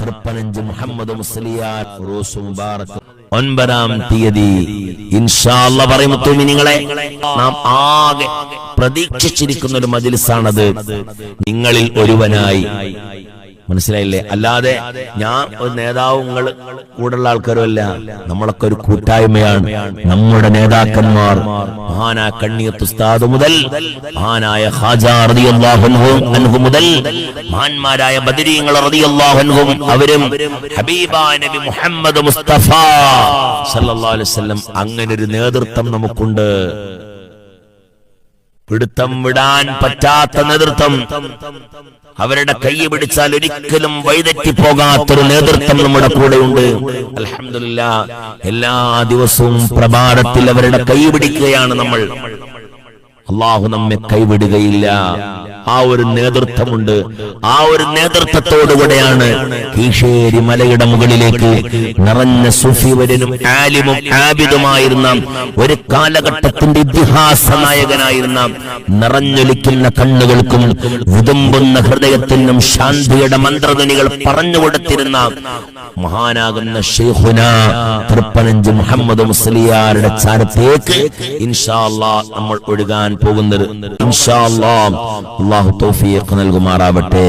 തൃപ്പനഞ്ച് മുഹമ്മദ് മുസ്ലിയാർ ഉറൂസ് മുബാറക്. ഒൻപതാം തീയതി. ഇൻഷാല്ല പറയുമ്പോൾ നിങ്ങളെ നാം ആകെ പ്രതീക്ഷിച്ചിരിക്കുന്ന ഒരു മജിലിസാണത്. നിങ്ങളിൽ ഒരുവനായി. മനസ്സിലായില്ലേ? അല്ലാതെ ഞാൻ ഒരു നേതാവ് നിങ്ങൾ കൂടുള്ള ആൾക്കാരും അല്ല നമ്മളൊക്കെ ഒരു കൂട്ടായ്മയാണ്. നമ്മുടെ നേതാക്കന്മാർ മഹാനായ കണ്ണിയത്ത് ഉസ്താദ് മുതൽ മഹാനായ ഹാജാഹു മുതൽ മഹാന്മാരായ ബദരീങ്ങൾ അവരും ഹബീബായ നബി മുഹമ്മദ് മുസ്തഫ സല്ലല്ലാഹു അലൈഹി വസല്ലം. അങ്ങനെ ഒരു നേതൃത്വം നമുക്കുണ്ട്. പിടുത്തം വിടാൻ പറ്റാത്ത നേതൃത്വം. അവരുടെ കൈ പിടിച്ചാൽ ഒരിക്കലും വഴിതെറ്റി പോകാത്തൊരു നേതൃത്വം നമ്മുടെ കൂടെയുണ്ട്. അലഹമില്ല എല്ലാ ദിവസവും പ്രഭാതത്തിൽ അവരുടെ കൈ പിടിക്കുകയാണ് നമ്മൾ. അള്ളാഹു നമ്മെ കൈവിടുകയില്ല. ആ ഒരു നേതൃത്വമുണ്ട്. ആ ഒരു നേതൃത്വത്തോടുകൂടെയാണ് കീശേരി മലയുടെ മുകളിലേക്ക് നിറഞ്ഞ സുഫിവരനും ആലിമും ആബിദുമായിരുന്ന ഒരു കാലഘട്ടത്തിന്റെ ഇതിഹാസ നായകനായിരുന്ന നിറഞ്ഞൊലിക്കുന്ന കണ്ണുകൾക്കും വിതുമ്പുന്ന ഹൃദയത്തിനും ശാന്തിയുടെ മന്ത്രധ്വനികൾ പറഞ്ഞുകൊടുത്തിരുന്ന മഹാനാകുന്ന ഷെയ്ഹുന തൃപ്പനഞ്ച് മുഹമ്മദ് മുസ്ലിയാരുടെ ചാരത്തേക്ക് ഇൻഷാല്ല നമ്മൾ ഒഴുകാൻ പോകുന്നത്. ഇൻഷാല്ല അള്ളാഹു തൗഫീഖ് നൽകുമാറാവട്ടെ.